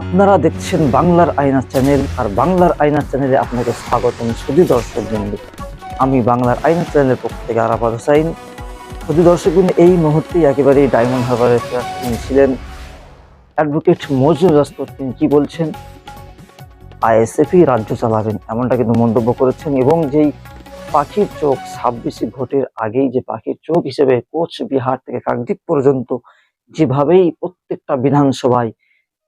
আপনারা দেখছেন বাংলার আয়না চ্যানেল, আর বাংলার আয়না চ্যানেলে আপনাকে স্বাগতম সুদী দর্শক বিন্দু। আমি বাংলার আয়না চ্যানেলের পক্ষ থেকে আরাফাত হোসাইন। সুদী দর্শক বিন্দু, এই মুহূর্তেই একেবারেই ডায়মন্ড হারবারের তিনি ছিলেন। অ্যাডভোকেট মজনুর রাস্তর তিনি কী বলছেন? আইএসএফই রাজ্য চালাবেন, এমনটা কিন্তু মন্তব্য করেছেন, এবং যেই পাখির চোখ ছাব্বিশে ভোটের আগেই যে পাখির চোখ হিসেবে কোচবিহার থেকে কাকদ্বীপ পর্যন্ত যেভাবেই প্রত্যেকটা বিধানসভায়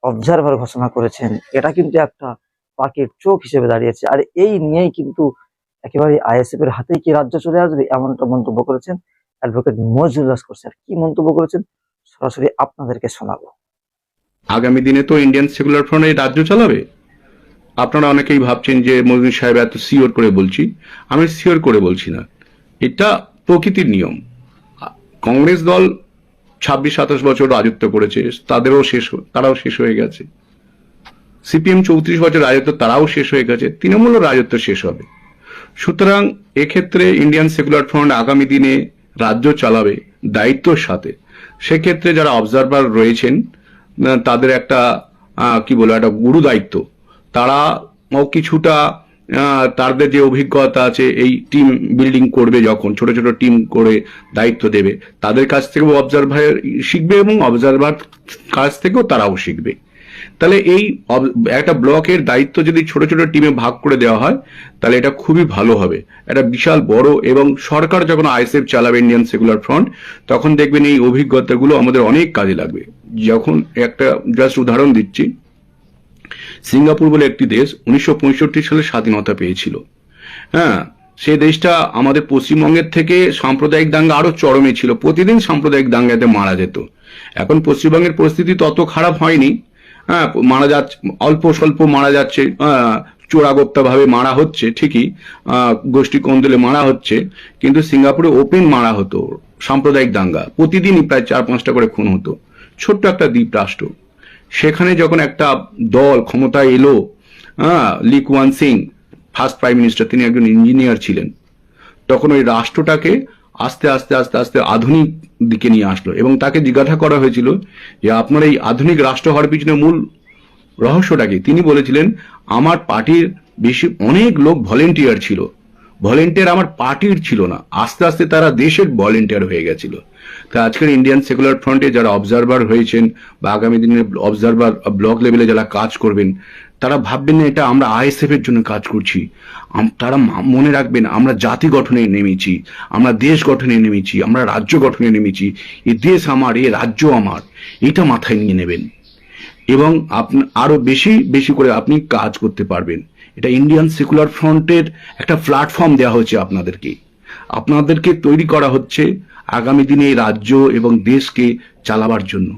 অবজারভার ঘোষণা করেছেন, এটা কিন্তু একটা পাখির চোখ হিসেবে দাঁড়িয়েছে। আর এই নিয়েই কিন্তু একেবারে আইএসএফ এর হাতেই কি রাজ্য চলে আসবে এমনটা মন্তব্য করেছেন অ্যাডভোকেট মজনুল রাজ স্যার কি মন্তব্য করেছেন? সরাসরি আপনাদেরকে শোনাবো। আগামী দিনে তো ইন্ডিয়ান সেকুলার ফ্রন্ট এই রাজ্য চালাবে? আপনারা অনেকেই ভাবছেন যে মজনুর সাহেব এত সিওর করে বলছি। আমি সিওর করে বলছি না। এটা প্রকৃতির নিয়ম। কংগ্রেস দল ছাব্বিশ, সাতাশ বছর রাজত্ব করেছে তাদেরও শেষ তারাও শেষ হয়ে গেছে। সিপিএম চৌত্রিশ বছর রাজত্ব, তারাও শেষ হয়ে গেছে তৃণমূলও রাজত্ব শেষ হবে। সুতরাং এক্ষেত্রে ইন্ডিয়ান সেকুলার ফ্রন্ট আগামী দিনে রাজ্য চালাবে দায়িত্বর সাথে। সেক্ষেত্রে যারা অবজারভার রয়েছেন তাদের একটা কি বলব, একটা গুরু দায়িত্ব। তারা ও কিছুটা তাদের যে অভিজ্ঞতা আছে, এই টিম বিল্ডিং করবে যখন, ছোট ছোট টিম করে দায়িত্ব দেবে, তাদের কাছ থেকেও অবজারভার শিখবে এবং অবজারভার কাছ থেকেও তারাও শিখবে। তাহলে এই একটা ব্লকের দায়িত্ব যদি ছোট ছোট টিমে ভাগ করে দেওয়া হয়, তাহলে এটা খুবই ভালো হবে। একটা বিশাল বড় এবং সরকার যখন আইএসএফ চালাবে ইন্ডিয়ান সেকুলার ফ্রন্ট তখন দেখবেন এই অভিজ্ঞতাগুলো আমাদের অনেক কাজে লাগবে। যখন একটা জাস্ট উদাহরণ দিচ্ছি সিঙ্গাপুর বলে একটি দেশ উনিশশো পঁয়ষট্টি সালে স্বাধীনতা পেয়েছিল। হ্যাঁ সে দেশটা আমাদের পশ্চিমবঙ্গের থেকে সাম্প্রদায়িক দাঙ্গা আরও চরমে ছিল। প্রতিদিন সাম্প্রদায়িক দাঙ্গাতে মারা যেত। এখন পশ্চিমবঙ্গের পরিস্থিতি তত খারাপ হয়নি। হ্যাঁ মারা যাচ্ছে, অল্প স্বল্প মারা যাচ্ছে চোরাগোপ্তা ভাবে মারা হচ্ছে, ঠিকই গোষ্ঠী কোন্দলে মারা হচ্ছে, কিন্তু সিঙ্গাপুরে ওপেন মারা হতো সাম্প্রদায়িক দাঙ্গা। প্রতিদিনই প্রায় চার পাঁচটা করে খুন হতো। ছোট্ট একটা দ্বীপ রাষ্ট্র সেখানে যখন একটা দল ক্ষমতায় এলো হ্যাঁ লি কুয়ান সিং ফার্স্ট প্রাইম মিনিস্টার তিনি একজন ইঞ্জিনিয়ার ছিলেন, তখন ওই রাষ্ট্রটাকে আস্তে আস্তে আস্তে আস্তে আধুনিক দিকে নিয়ে আসলো এবং তাকে জিজ্ঞাসা করা হয়েছিল যে, আপনার এই আধুনিক রাষ্ট্র হওয়ার পিছনে মূল রহস্যটা কি? তিনি বলেছিলেন, আমার পার্টির বেশি, অনেক লোক ভলেন্টিয়ার ছিল। ভলেন্টিয়ার আমার পার্টির ছিল না। আস্তে আস্তে তারা দেশের ভলেন্টিয়ার হয়ে গেছিল। তা আজকের ইন্ডিয়ান সেকুলার ফ্রন্টে যারা অবজারভার হয়েছেন বা আগামী দিনে অবজারভার ব্লক লেভেলে যারা কাজ করবেন, তারা ভাববেন না এটা আমরা আইএসএফ এর জন্য কাজ করছি। তারা মনে রাখবেন আমরা জাতি গঠনে নেমেছি, আমরা দেশ গঠনে নেমেছি, আমরা রাজ্য গঠনে নেমেছি এই দেশ আমার, এ রাজ্য আমার, এটা মাথায় নিয়ে নেবেন। এবং আপনি, আরও বেশি বেশি করে আপনি কাজ করতে পারবেন। এটা ইন্ডিয়ান সেকুলার ফ্রন্টের একটা প্ল্যাটফর্ম দেওয়া হচ্ছে আপনাদেরকে। আপনাদেরকে তৈরি করা হচ্ছে আগামী দিনে রাজ্য এবং দেশকে চালাবার জন্য।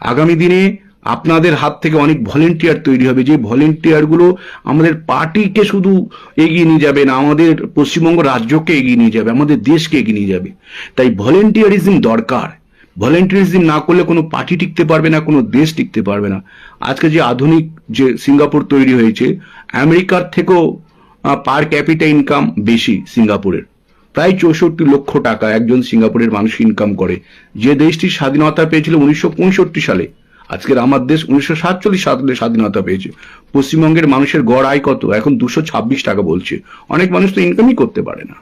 আগামী দিনে আপনাদের হাত থেকে অনেক ভলেন্টিয়ার তৈরি হবে। যে ভলেন্টিয়ারগুলো আমাদের পার্টিকে শুধু এগিয়ে নিয়ে যাবে না, আমাদের পশ্চিমবঙ্গ রাজ্যকে এগিয়ে নিয়ে যাবে, আমাদের দেশকে এগিয়ে নিয়ে যাবে। তাই ভলেন্টিয়ারিজম দরকার। ভলেন্টিয়ারিজম না করলে কোনো পার্টি টিকতে পারবে না, কোনো দেশ টিকতে পারবে না। আজকে যে আধুনিক যে সিঙ্গাপুর তৈরি হয়েছে, আমেরিকার থেকেও পার ক্যাপিটা ইনকাম বেশি সিঙ্গাপুরের। প্রায় চৌষট্টি লক্ষ টাকা একজন সিঙ্গাপুরের মানুষ ইনকাম করে। যে দেশটি স্বাধীনতা পেয়েছিল উনিশশো পঁয়ষট্টি সালে, আজকের আমার দেশ উনিশশো সাতচল্লিশ সালে স্বাধীনতা পেয়েছে। পশ্চিমবঙ্গের মানুষের গড় আয় কত? এখন দুশো টাকা বলছে। অনেক মানুষ তো ইনকামই করতে পারে না।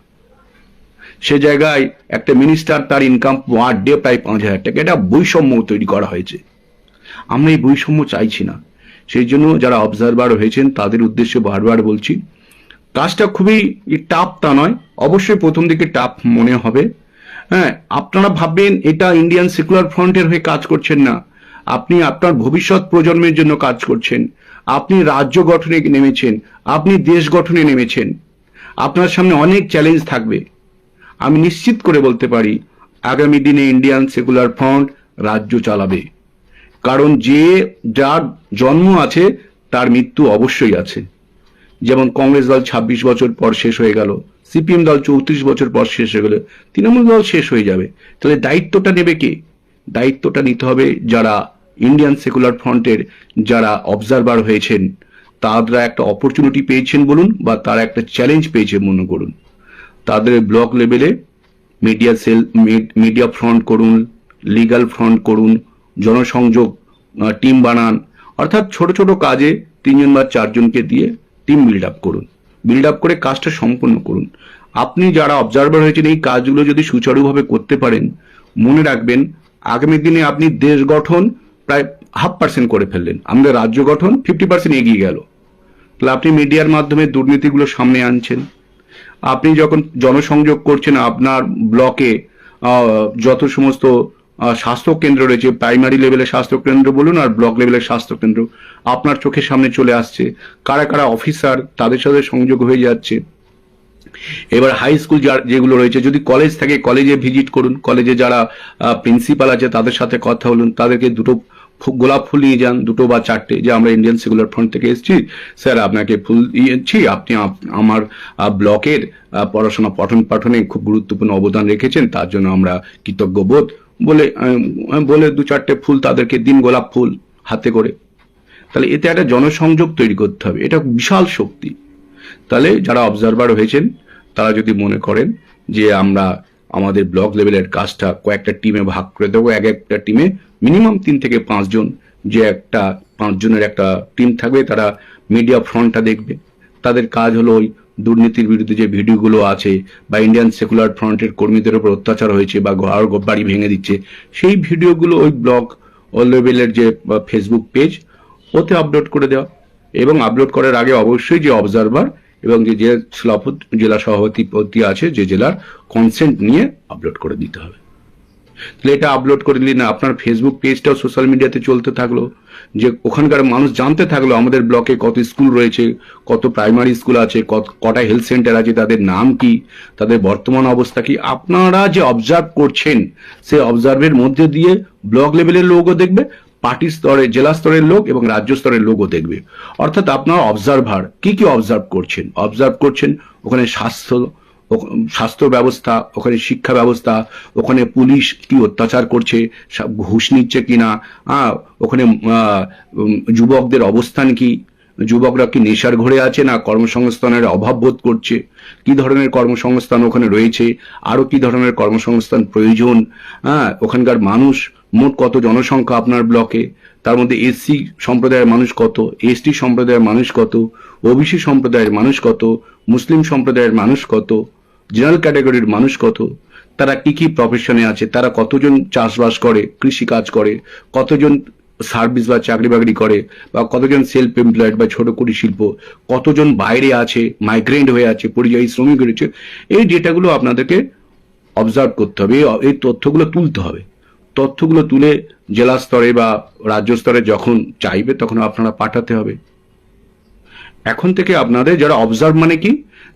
সে জায়গায় একটা মিনিস্টার তার ইনকাম পার ডে প্রায় পাঁচ হাজার টাকা। এটা বৈষম্য তৈরি করা হয়েছে। আমরা এই বৈষম্য চাইছি না। সেই জন্য যারা অবজারভার হয়েছেন, তাদের উদ্দেশ্যে বারবার বলছি কাজটা খুবই টাফ তা নয়। অবশ্যই প্রথম দিকে টাফ মনে হবে। হ্যাঁ আপনারা ভাববেন, এটা ইন্ডিয়ান সেকুলার ফ্রন্টের হয়ে কাজ করছেন না। আপনি আপনার ভবিষ্যৎ প্রজন্মের জন্য কাজ করছেন। আপনি রাজ্য গঠনে নেমেছেন। আপনি দেশ গঠনে নেমেছেন। আপনার সামনে অনেক চ্যালেঞ্জ থাকবে। আমি নিশ্চিত করে বলতে পারি, আগামী দিনে ইন্ডিয়ান সেকুলার ফ্রন্ট রাজ্য চালাবে। কারণ যে, যার জন্ম আছে, তার মৃত্যু অবশ্যই আছে। যেমন কংগ্রেস দল ২৬ বছর পর শেষ হয়ে গেল, সিপিএম দল চৌত্রিশ বছর পর শেষ হয়ে গেল, তৃণমূল দল শেষ হয়ে যাবে। তাহলে দায়িত্বটা নেবে কে? দায়িত্বটা নিতে হবে যারা ইন্ডিয়ান সেকুলার ফ্রন্টের যারা অবজারভার হয়েছেন, তারা একটা অপরচুনিটি পেয়েছেন বলুন বা তারা একটা চ্যালেঞ্জ পেয়েছে মনে করুন। তাদের ব্লক লেভেলে মিডিয়া সেল মিডিয়া ফ্রন্ট করুন লিগ্যাল ফ্রন্ট করুন, জনসংযোগ টিম বানান, অর্থাৎ ছোট ছোট কাজে তিনজন বা চারজনকে দিয়ে টিম বিল্ড আপ করুন। বিল্ড আপ করে কাজটা সম্পন্ন করুন। আপনি যারা অবজারভার হয়েছেন, এই কাজগুলো যদি সুচারুভাবে করতে পারেন, মনে রাখবেন, আগামী দিনে আপনি দেশ গঠন প্রায় হাফ পার্সেন্ট করে ফেললেন। আমাদের রাজ্য গঠন ফিফটি পার্সেন্ট এগিয়ে গেল। তাহলে আপনি মিডিয়ার মাধ্যমে দুর্নীতিগুলো সামনে আনছেন। আপনি যখন জনসংযোগ করছেন, আপনার ব্লকে যত সমস্ত স্বাস্থ্য কেন্দ্র রয়েছে প্রাইমারি লেভেলের স্বাস্থ্য কেন্দ্র বলুন আর ব্লক লেভেলের স্বাস্থ্য কেন্দ্র আপনার চোখের সামনে চলে আসছে। কারা কারা অফিসার তাদের সাথে সংযোগ হয়ে যাচ্ছে। এবার হাই স্কুল যেগুলো রয়েছে, যদি কলেজ থাকে কলেজে ভিজিট করুন। কলেজে যারা প্রিন্সিপাল আছে, তাদের সাথে কথা বলুন। তাদেরকে দুটো গোলাপ ফুল নিয়ে যান, দুটো বা চারটে। যে আমরা ইন্ডিয়ান সেকুলার ফ্রন্ট থেকে এসেছি, স্যার, আপনাকে ফুল দিয়েছি। আপনি আমার ব্লকের পড়াশোনা পঠন পাঠনে খুব গুরুত্বপূর্ণ অবদান রেখেছেন। তার জন্য আমরা কৃতজ্ঞ বোধ বলে বলে দু চারটে ফুল তাদেরকে দিন গোলাপ ফুল হাতে করে। তাহলে এতে একটা জনসংযোগ তৈরি করতে হবে। এটা বিশাল শক্তি। তাহলে যারা অবজারভার হয়েছেন, তারা যদি মনে করেন যে আমরা আমাদের ব্লক লেভেলের কাজটা কয়েকটা টিমে ভাগ করে দেবো, এক একটা টিমে মিনিমাম তিন থেকে পাঁচজন যে একটা পাঁচজনের একটা টিম থাকবে, তারা মিডিয়া ফ্রন্টটা দেখবে। তাদের কাজ হলো ওই দুর্নীতির বিরুদ্ধে যে ভিডিওগুলো আছে বা ইন্ডিয়ান সেকুলার ফ্রন্টের কর্মীদের উপর অত্যাচার হয়েছে বা ঘর বাড়ি ভেঙে দিচ্ছে, সেই ভিডিওগুলো ওই ব্লগ ও লেভেলের যে ফেসবুক পেজ ওতে আপলোড করে দেওয়া। এবং আপলোড করার আগে অবশ্যই যে অবজারভার এবং যে সভাপতি জেলা সভাপতি আছে, যে জেলার কনসেন্ট নিয়ে আপলোড করে দিতে হবে। তাহলে এটা আপলোড করে দিলি না, আপনার ফেসবুক পেজটাও সোশ্যাল মিডিয়াতে চলতে থাকল, যে ওখানকার মানুষ জানতে থাকল আমাদের ব্লকে কত স্কুল রয়েছে, কত প্রাইমারি স্কুল আছে, কত, কটা হেলথ সেন্টার আছে, তাদের নাম কি, তাদের বর্তমান অবস্থা কি, আপনারা যে অবজার্ভ করছেন সেই অবজার্ভের মধ্যে দিয়ে ব্লক লেভেলের লোকও দেখবে পার্টি স্তরে জেলা স্তরের লোক এবং রাজ্য স্তরের লোকও দেখবে। অর্থাৎ আপনার অবজারভার কি কি অবজার্ভ করছেন? অবজার্ভ করছেন ওখানে স্বাস্থ্য স্বাস্থ্য ব্যবস্থা ওখানে শিক্ষা ব্যবস্থা ওখানে পুলিশ কি অত্যাচার করছে ঘুষ নিচ্ছে কিনা আহ, ওখানে যুবকদের অবস্থান কি যুবকরা কি নেশার ঘরে আছে না কর্মসংস্থানের অভাব বোধ করছে কি ধরনের কর্মসংস্থান ওখানে রয়েছে আরও কি ধরনের কর্মসংস্থান প্রয়োজন হ্যাঁ ওখানকার মানুষ মোট কত জনসংখ্যা আপনার ব্লকে? তার মধ্যে এসসি সম্প্রদায়ের মানুষ কত? এসটি সম্প্রদায়ের মানুষ কত? ওবিসি সম্প্রদায়ের মানুষ কত? মুসলিম সম্প্রদায়ের মানুষ কত? জেনারেল ক্যাটাগরির মানুষ কত? তারা কি কি প্রফেশনে আছে? তারা কতজন চাষবাস করে কৃষি কাজ করে? কতজন সার্ভিস বা চাকরি বাকরি করে? বা কতজন সেলফ এমপ্লয়েড বা ছোট কুটির শিল্প? কতজন বাইরে আছে মাইগ্রেন্ট হয়ে আছে, পরিযায়ী শ্রমিক রয়েছে এই ডেটাগুলো আপনাদেরকে অবজার্ভ করতে হবে। এই তথ্যগুলো তুলতে হবে। তথ্যগুলো তুলে জেলা স্তরে বা রাজ্য স্তরে যখন চাইবে, তখন আপনারা পাঠাতে হবে। এখন থেকে আপনাদের যারা অবজার্ভ মানে কি,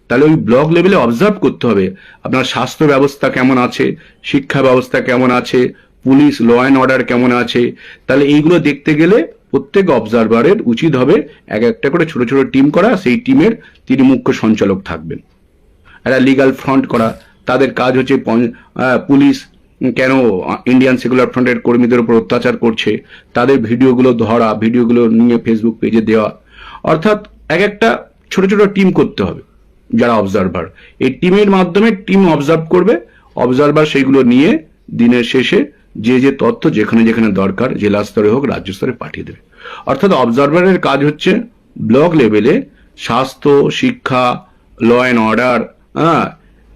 তাহলে ওই ব্লক লেভেলে অবজার্ভ করতে হবে। আপনার স্বাস্থ্য ব্যবস্থা কেমন আছে, শিক্ষা ব্যবস্থা কেমন আছে, পুলিশ ল অ্যান্ড অর্ডার কেমন আছে, তাহলে এইগুলো দেখতে গেলে প্রত্যেক অবজারভারের উচিত হবে এক একটা করে ছোট ছোট টিম করা, সেই টিমের তিনি মুখ্য সঞ্চালক থাকবেন। একটা লিগাল ফ্রন্ট করা, তাদের কাজ হচ্ছে পুলিশ কেন ইন্ডিয়ান সেকুলার ফ্রন্টের কর্মীদের উপর অত্যাচার করছে? তাদের ভিডিওগুলো ধরা, ভিডিওগুলো নিয়ে ফেসবুক পেজে দেওয়া। অর্থাৎ এক একটা ছোট ছোট টিম করতে হবে, যারা অবজারভার এই টিমের মাধ্যমে টিম অবজার্ভ করবে অবজারভার সেইগুলো নিয়ে দিনের শেষে যে যে তথ্য যেখানে যেখানে দরকার, জেলা স্তরে হোক, রাজ্য স্তরে পাঠিয়ে দেবে। অর্থাৎ অবজারভারের কাজ হচ্ছে ব্লক লেভেলে স্বাস্থ্য, শিক্ষা ল অ্যান্ড অর্ডার হ্যাঁ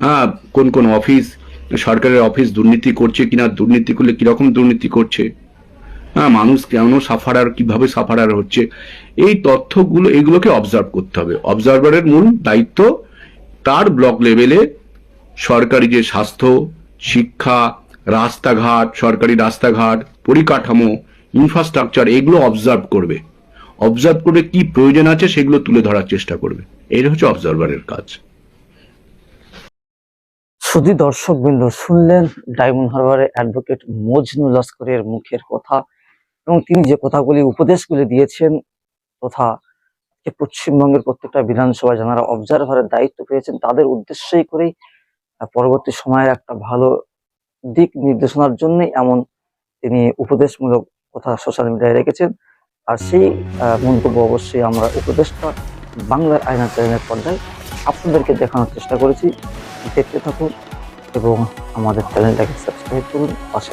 হ্যাঁ কোন কোন অফিস সরকারের অফিস দুর্নীতি করছে কিনা, দুর্নীতি করলে কীরকম দুর্নীতি করছে? হ্যাঁ মানুষ কেন সাফারার, কীভাবে সাফারার হচ্ছে? এই তথ্যগুলো, এগুলোকে অবজার্ভ করতে হবে। অবজারভারের মূল দায়িত্ব তার ব্লক লেভেলে সরকারি যে স্বাস্থ্য, শিক্ষা, রাস্তাঘাট, সরকারি রাস্তাঘাট, পরিকাঠামো ইনফ্রাস্ট্রাকচার এগুলো অবজার্ভ করবে। অবজার্ভ করবে কি প্রয়োজন আছে সেগুলো তুলে ধরার চেষ্টা করবে। এই হচ্ছে অবজারভারের কাজ। শুধু দর্শক বৃন্দ শুনলেন ডায়মন্ড হারবারের অ্যাডভোকেট মজনু লস্করের মুখের কথা এবং তিনি যে কথাগুলি, উপদেশগুলি দিয়েছেন তথা পশ্চিমবঙ্গের প্রত্যেকটা বিধানসভায় যারা অবজারভারের দায়িত্ব পেয়েছেন, তাদের উদ্দেশ্যই করেই পরবর্তী সময়ের একটা ভালো দিক নির্দেশনার জন্যই এমন তিনি উপদেশমূলক কথা সোশ্যাল মিডিয়ায় রেখেছেন। আর সেই মন্তব্য অবশ্যই আমরা উপদেশটা বাংলার আয়না চ্যানেলের পর্দায় আপনাদেরকে দেখানোর চেষ্টা করেছি। দেখতে থাকুন এবং আমাদের চ্যানেলটাকে সাবস্ক্রাইব করুন পাশে।